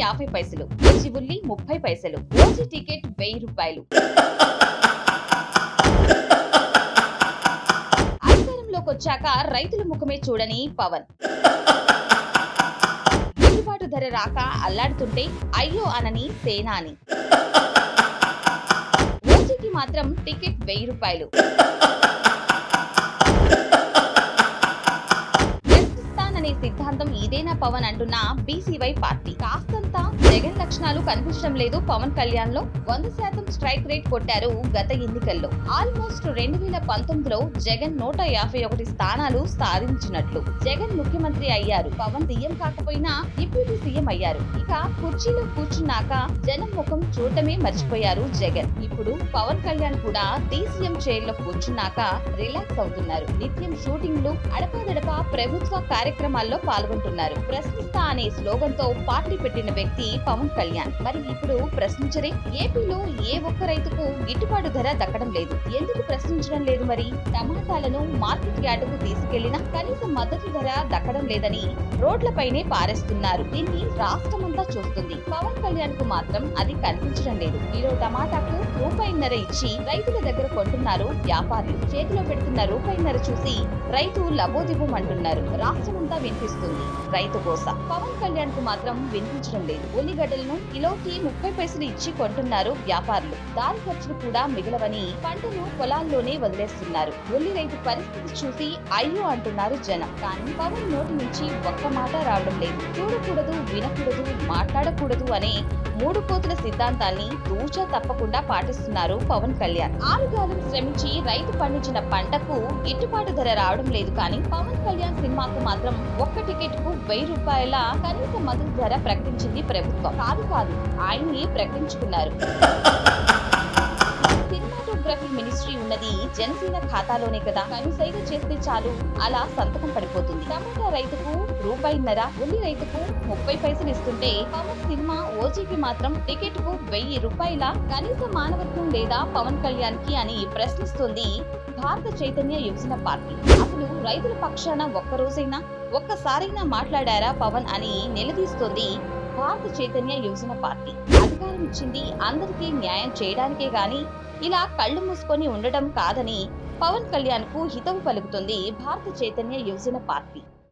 యాభై పైసలు ఓజీ ఉల్లి ముప్పై పైసలు ఓజీ టికెట్ వెయ్యి రూపాయలు. అధికారంలోకి వచ్చాక రైతుల ముఖమే చూడని పవన్. గిట్టుబాటు ధర రాక అల్లాడుతుంటే అయ్యో అనని సేనాని. ఓజీకి మాత్రం టికెట్ వెయ్యి రూపాయలు. పవన్ అంటున్న బీసీవై పార్టీ. కాస్తంత జగన్ లక్షణాలు కనిపించడం లేదు పవన్ కళ్యాణ్లో వంద శాతం స్ట్రైక్ రేట్ కొట్టారు గత ఎన్నికల్లో. ఆల్మోస్ట్ రెండు వేల పంతొమ్మిదిలో జగన్ నూట యాభై ఒకటి స్థానాలు సాధించినట్లు. జగన్ ముఖ్యమంత్రి అయ్యారు. పవన్ సీఎం కాకపోయినా డిప్యూటీ సీఎం అయ్యారు. ఇక కుర్చీలో కూర్చున్నాక జనం ముఖం చూడటమే మర్చిపోయారు జగన్. ఇప్పుడు పవన్ కళ్యాణ్ కూడా డీసీఎం చైర్లో కూర్చున్నాక రిలాక్స్ అవుతున్నారు. నిత్యం షూటింగ్లు అడపాదడపా ప్రభుత్వ కార్యక్రమాల్లో పాల్గొంటున్నారు. ప్రశ్నిస్తా అనే స్లోగన్తో పార్టీ పెట్టిన వ్యక్తి పవన్ కళ్యాణ్. మరి ఇప్పుడు ప్రశ్నించరే ఏపీలో ఏ ఒక్క రైతుకు గిట్టుబాటు ధర దక్కడం లేదు. ఎందుకు ప్రశ్నించడం లేదు మరి? టమాటాలను మార్కెట్ యార్డుకు తీసుకెళ్ళినా కనీస మద్దతు ధర దక్కడం లేదని రోడ్లపైనే పారేస్తున్నారు. దీన్ని రాష్ట్రమంతా చూస్తుంది. పవన్ కళ్యాణ్కు మాత్రం అది కనిపించడం లేదు. కిలో టమాటాకు రూపాయిన్నర ఇచ్చి రైతుల దగ్గర కొంటున్నారు వ్యాపారులు. చేతిలో పెడుతున్న రూపాయిన్నర చూసి రైతు లబోదిబుమంటున్నారు. రాష్ట్రమంతా వినిపిస్తుంది. రైతు గోస పవన్ కళ్యాణ్కు మాత్రం వినిపించడం లేదు. ఉల్లిగడ్డలను కిలోకి ముప్పై పైసలు ఇచ్చి కొంటున్నారు వ్యాపారులు. దారి ఖర్చులు కూడా మిగలవని పంటను పొలాల్లోనే వదిలేస్తున్నారు. ఉల్లి రైతు పరిస్థితి చూసి అయ్యో అంటున్నారు జనం. కానీ పవన్ నోటి నుంచి ఒక్క మాట రావడం లేదు. చూడకూడదు వినకూడదు మాట్లాడకూడదు అనే మూడు కోతుల సిద్ధాంతాన్ని తూచా తప్పకుండా పాటిస్తున్నారు పవన్ కళ్యాణ్. ఆరుగాలం శ్రమించి రైతు పండించిన పంటకు గిట్టుబాటు ధర రావడం లేదు కానీ పవన్ కళ్యాణ్ సినిమాకు మాత్రం ఒక్క టికెట్కు వెయ్యి రూపాయల కనీస మద్దతు ధర ప్రకటించింది ప్రభుత్వం. కాదు కాదు ఆయన్ని ప్రకటించుకున్నారు. జనసేన ఖాతాలోనే కదా? కనుసైగ చేస్తే చాలు. అలా సంతకం పడిపోతుంది. టమాటా రైతుకు రూపాయిన్నర ఉల్లి రైతుకు ముప్పై పైసలు ఇస్తుంటే పవన్ సినిమా ఓజీకి మాత్రం టికెట్కు వెయ్యి రూపాయల కనీస మానవత్వం లేదా పవన్ కళ్యాణ్కి అని ప్రశ్నిస్తుంది భారత చైతన్య యువజన పార్టీ. అసలు రైతుల పక్షాన ఒక్క రోజైనా ఒక్కసారైనా మాట్లాడారా పవన్ అని నిలదీస్తోంది భారత చైతన్య యువజన పార్టీ. అధికారం ఇచ్చింది అందరికీ న్యాయం చేయడానికే గాని ఇలా కళ్ళు మూసుకొని ఉండటం కాదని పవన్ కళ్యాణ్కు హితవు పలుకుతుంది భారత చైతన్య యువజన పార్టీ.